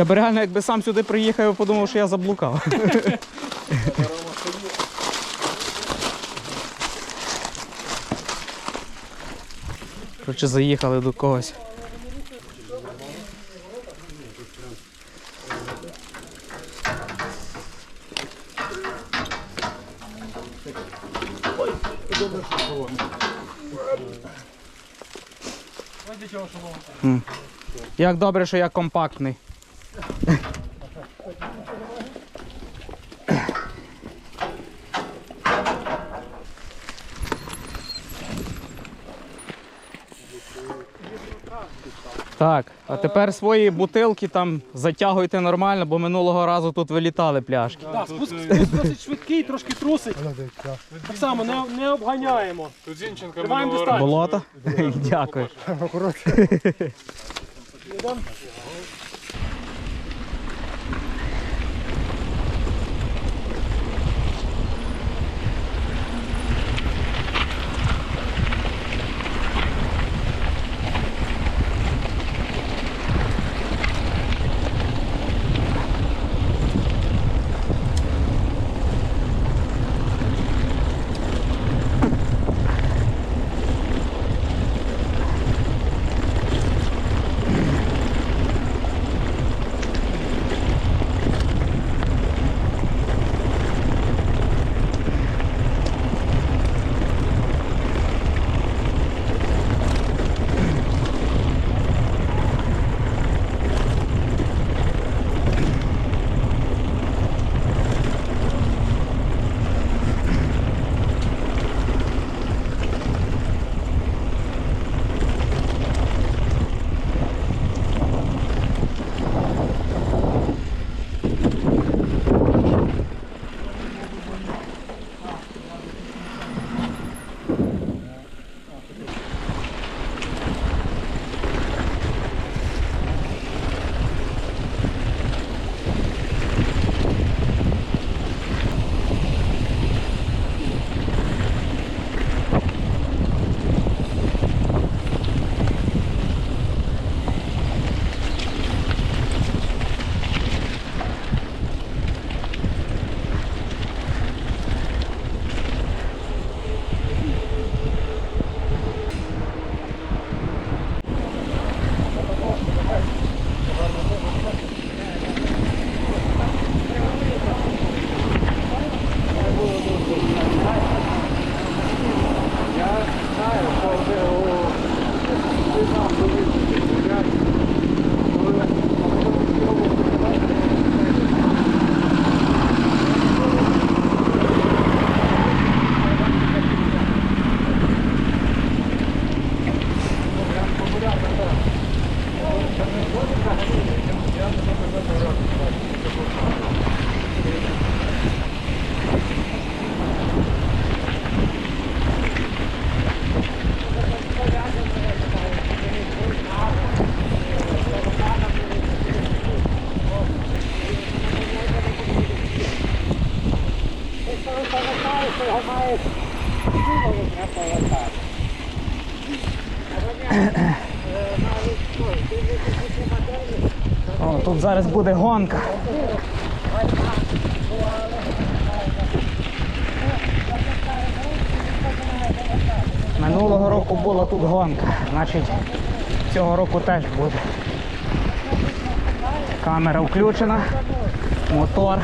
Я б реально, якби сам сюди приїхав, я подумав, що я заблукав. Коротше, заїхали до когось. Як добре, що я компактний. Так, а тепер свої бутилки там затягуйте нормально, бо минулого разу тут вилітали пляшки. Так, спуск, спуск досить швидкий, трошки трусить. Так само не, не обганяємо. Тут Зінченка Тримаємо минулого разу. Болото? Дякую. О, тут зараз буде гонка. Минулого року була тут гонка, значить цього року теж буде. Камера включена, мотор.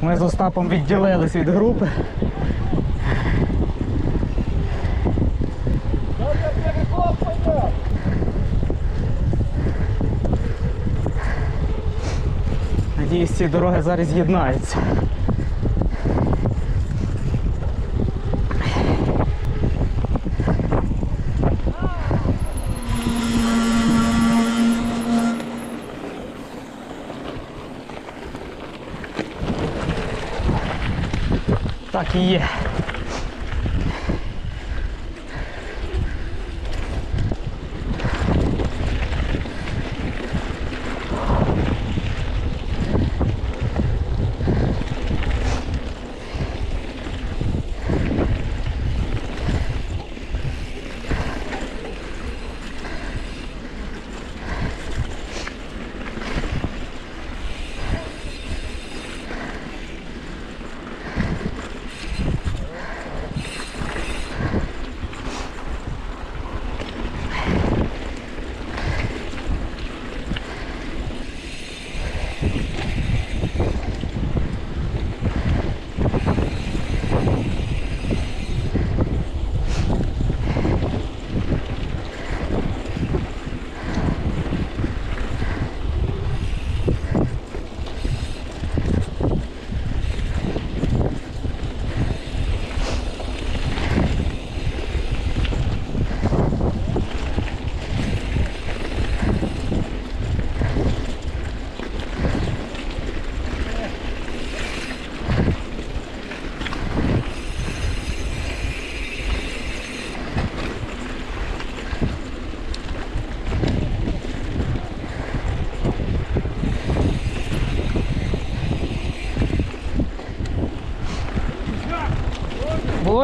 Так, ми з Остапом відділились від групи. Надіюсь, ці дороги зараз з'єднаються. Так і є.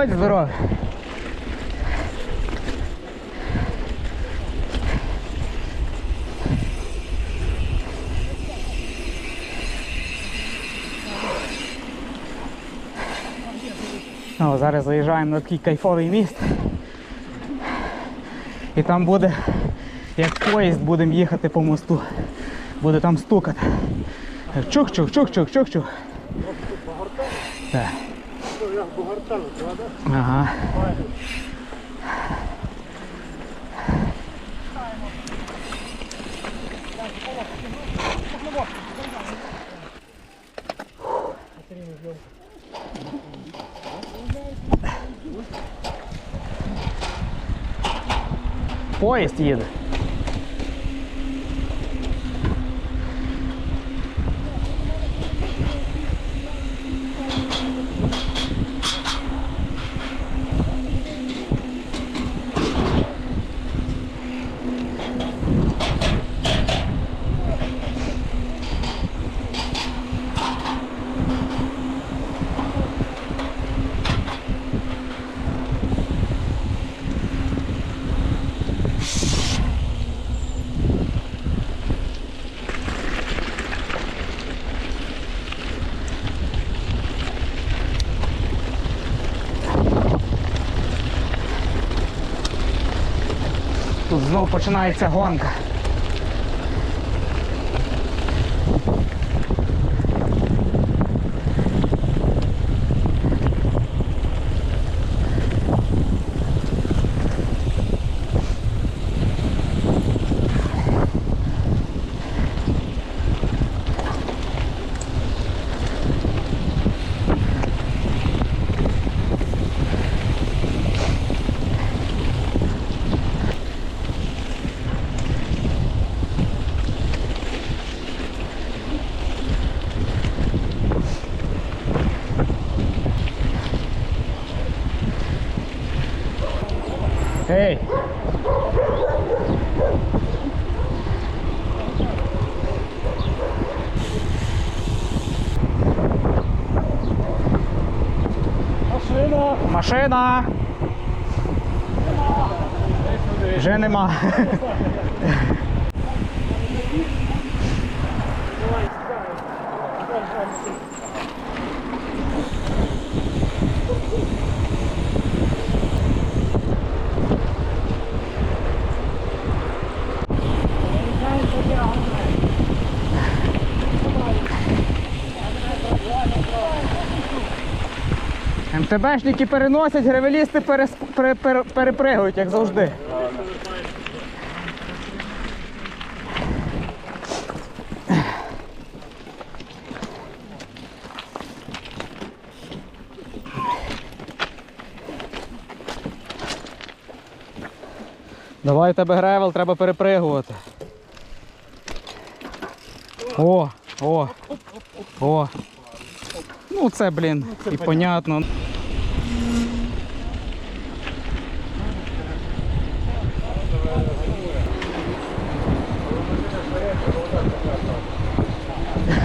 Будь здоров. О, зараз заїжджаємо на такий кайфовий міст. І там буде, як поїзд, будемо їхати по мосту. Буде там стукати. Чух-чух, чух-чух, чух-чух. Так. Ага. Поїзд їде. Тут знову починається гонка. Машина! Вже нема. Тебешники переносять, гревелісти перепригують, як завжди. Давай тебе гревел, треба перепригувати. О, о, о. Ну це, блін, і понятно.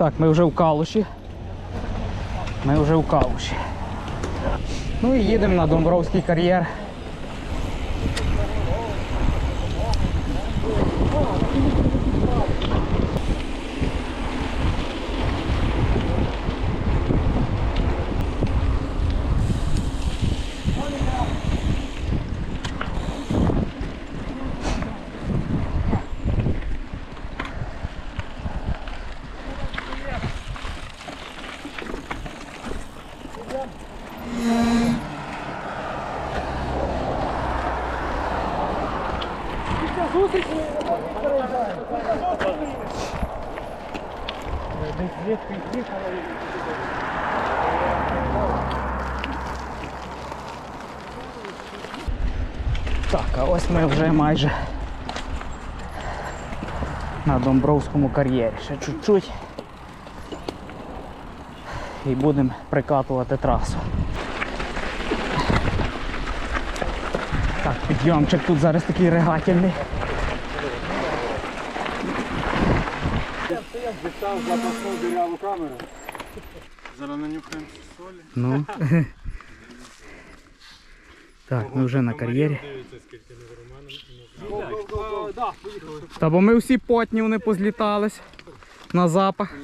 Так, ми вже в Калуші. Ми вже в Калуші. Ну і їдемо на Домбровський кар'єр. Так, а ось ми вже майже на Домбровському кар'єрі. Ще чуть-чуть. І будемо прикатувати трасу. Так, підйомчик тут зараз такий регательний. Дістав запасну діряву камеру. Зараз нанюхаємо солі. Ну. Так, ми вже на кар'єрі. Та бо ми всі потні вони позлітались на запах.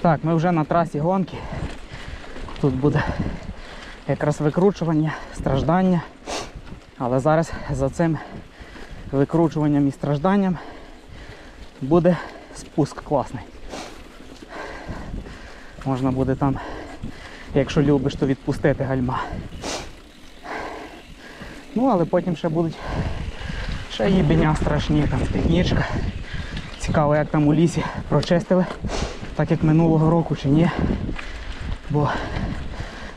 Так, ми вже на трасі гонки. Тут буде якраз викручування, страждання. Але зараз за цим викручуванням і стражданням буде спуск класний. Можна буде там, якщо любиш, то відпустити гальма. Ну, але потім ще будуть ще їбеня страшні, там технічка. Цікаво, як там у лісі прочистили, так як минулого року чи ні. Бо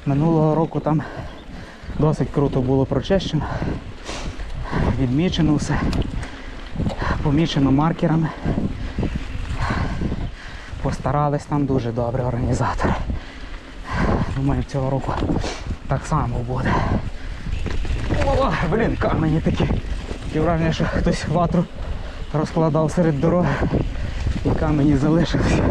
минулого року там досить круто було прочищено. Відмічено все. Помічено маркерами. Постарались там дуже добре організатори. Думаю, цього року так само буде. О, блін, камені такі. Такі враження, що хтось ватру розкладав серед дороги і камені залишилися.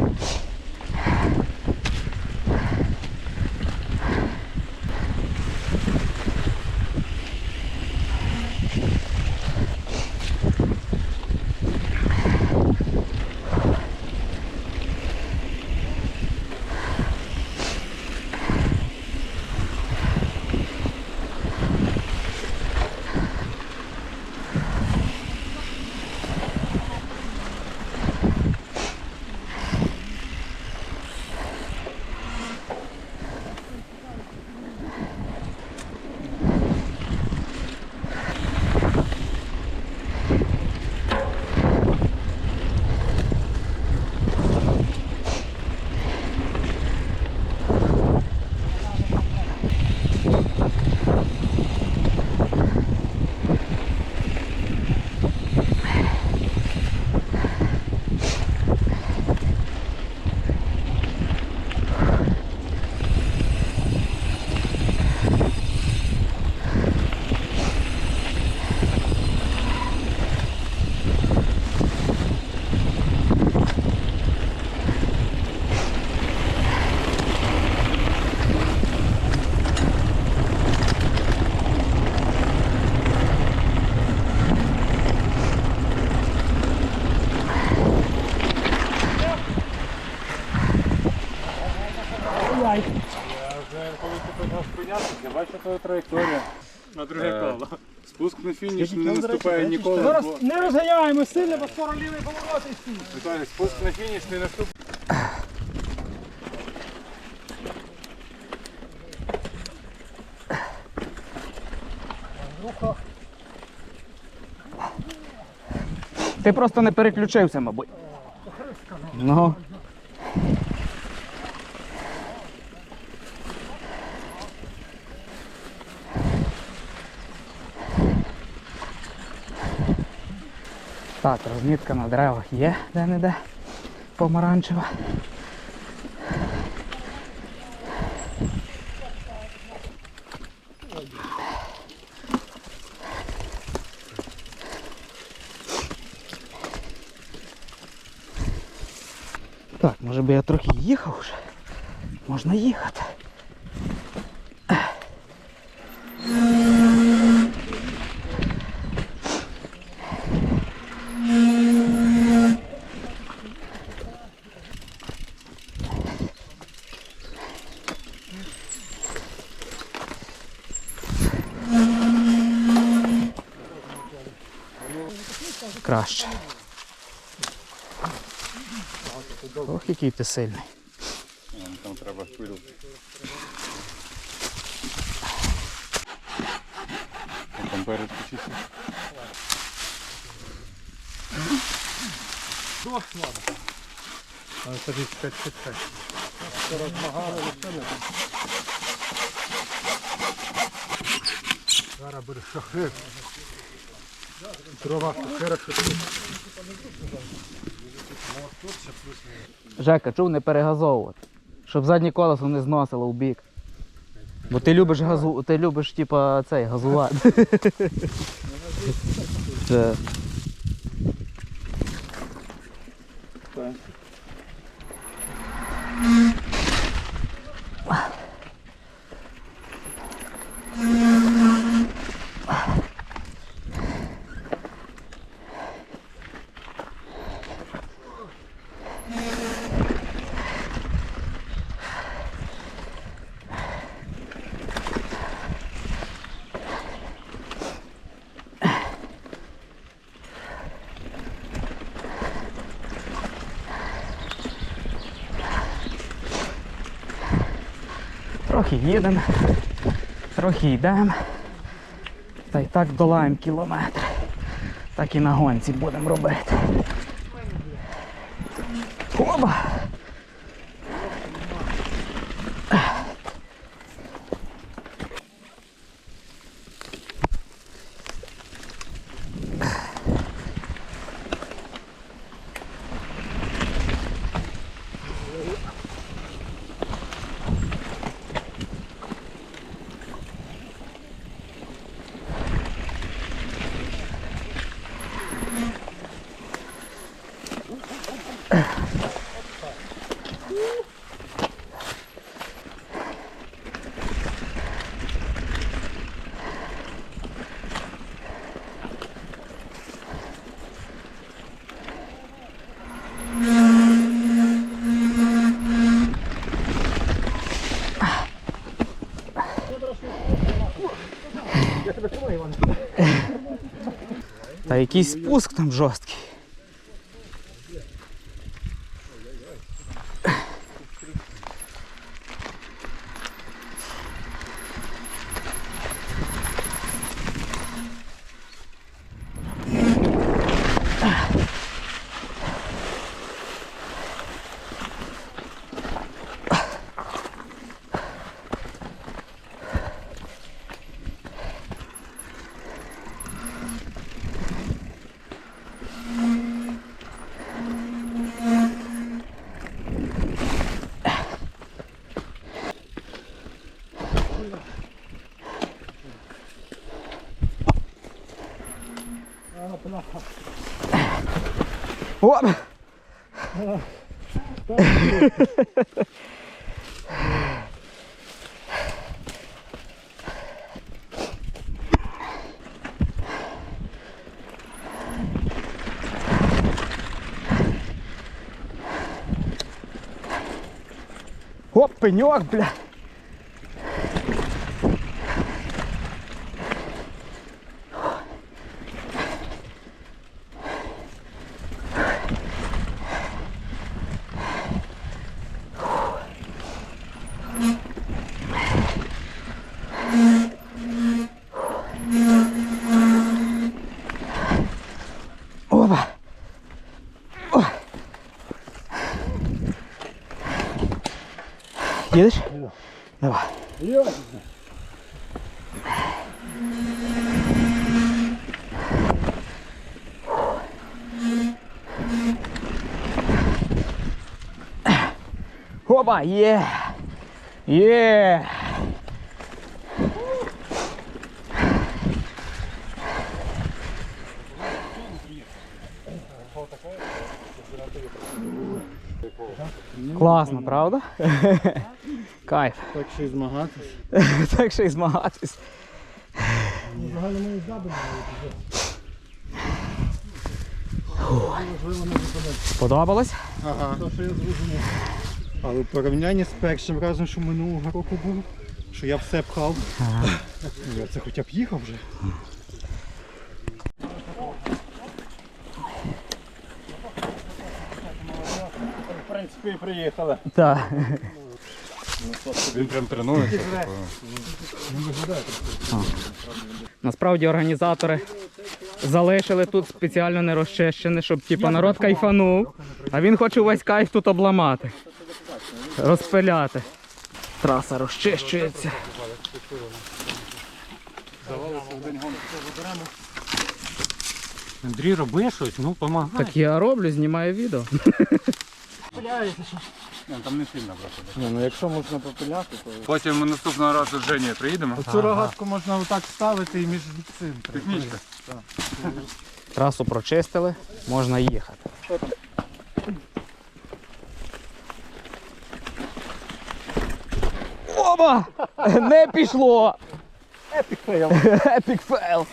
Фініш не наступає ніколи. Зараз не розганяємо сильно, бо скоро лівий поворот і стій. Віталій, спуск на фініш не наступає. Ти просто не переключився, мабуть. Ну. Так, розмітка на деревах є де-не-де помаранчева. Так, може би я трохи їхав вже. Можна їхати. Краще. Ох, який ти сильний. Там треба хвилю. Там перед почисти. Зараз буде шахрит. Дрова хорошо. Жека, чув не перегазовувати. Щоб заднє колесо не зносило в бік. Бо ти любиш газу, ти любиш типа цей газувати. Трохи їдемо, трохи йдемо. Та й так долаємо кілометр. Так і на гонці будемо робити. Оба! Та якийсь спуск там жорсткий. О! Оп, пеньок, бля. Їдеш? Давай. Опа, є! Є! Класно, правда? Кайф. Так ще й змагатись. Так ще й змагатись. Взагалі ми Сподобалось? Ага. Але в порівнянні з першим разом, що минулого року було, що я все пхав. Ну, Я це хоча б їхав вже. В принципі, і приїхали. Так. Він прям тренується. Насправді організатори залишили тут спеціально не розчищене, щоб типу, народ кайфанув, а він хоче весь кайф тут обламати. Розпиляти. Траса розчищується. Андрій, роби щось, ну помагай. Так я роблю, знімаю відео. Там не сильно просто. Ні, ну якщо можна попиляти, то. Потім ми наступного разу з Женєю приїдемо. Цю рогатку можна отак ставити і між цим. Технічка. Трасу прочистили, можна їхати. Оба! Не пішло! Епік фейл. Епік фейл.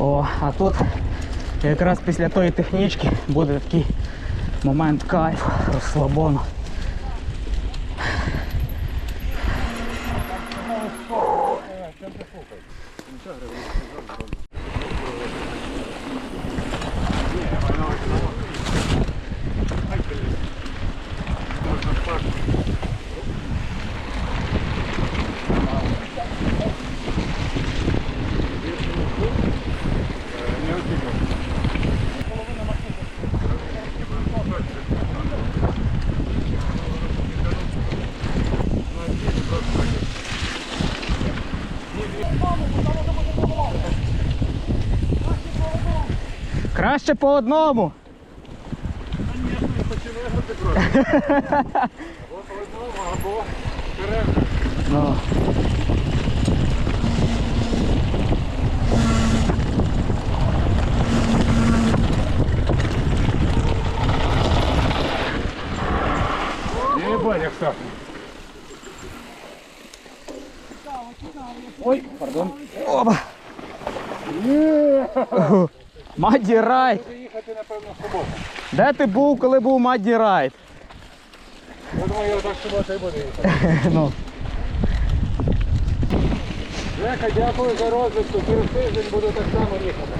О, а тут якраз після тої технічки буде такий момент кайфу, розслабону. Краще по одному. Ну. Не бачиш так. Оба. Мадді Райт! Їхати, напевно, в суботу. Де ти був, коли був Мадді Райт? Я думаю, я так субота і буде їхати. Ну. Жека, дякую за розвитку. Через тиждень буду так само їхати.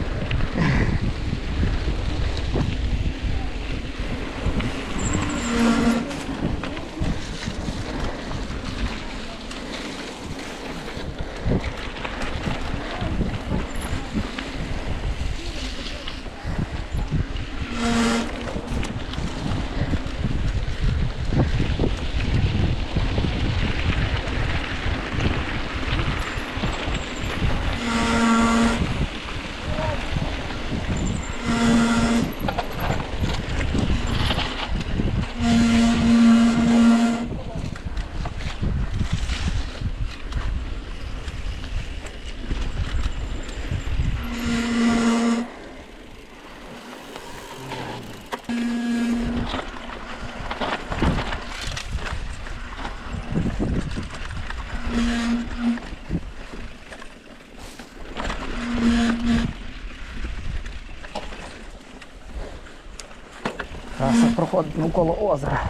Траса проходить навколо озера.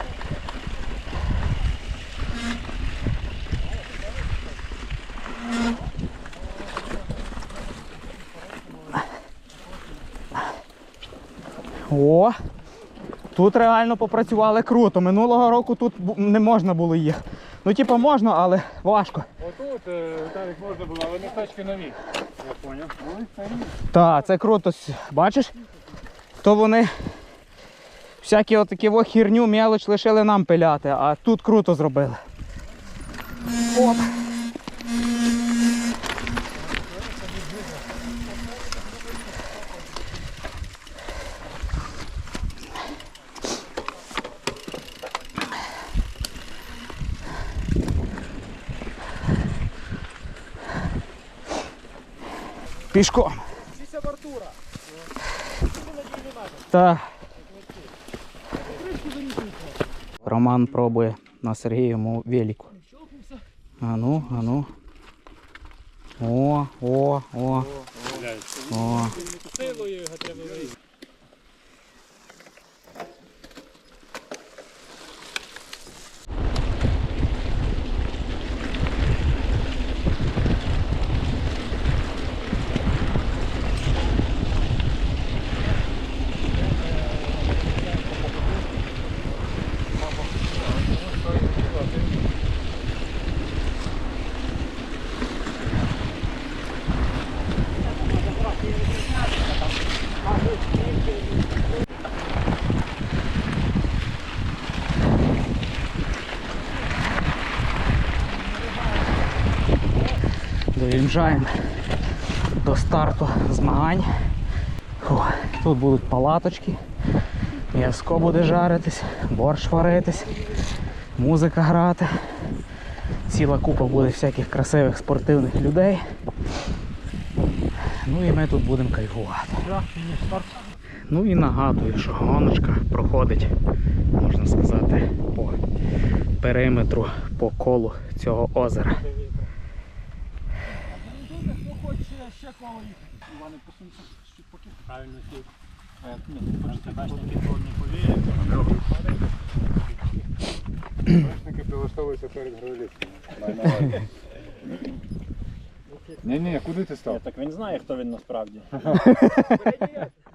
О! Тут реально попрацювали круто. Минулого року тут не можна було їхати. Ну, типу, можна, але важко. Отут е, Віталік можна було, але не тачки нові. Я поняв. Так, це круто. Бачиш? То вони всякі отакі во хірню, мелоч лишили нам пиляти, а тут круто зробили. Оп. Пішком. Так. Роман пробує на Сергієвому велику. А ну, а ну. О, о, о. О. Силою його треба вийти. Доїжджаємо до старту змагань. Фу, Тут будуть палаточки, м'яско буде жаритись, борщ варитись, музика грати. Ціла купа буде всяких красивих спортивних людей. Ну і ми тут будемо кайфувати. Ну і нагадую, що гоночка проходить, можна сказати, по периметру, по колу цього озера. Правильно сів. Ти бачиш, на підвод не повіє. Башники прилаштовуються перед гравелістами. Ні, ні, куди ти став? Так він знає, хто він насправді.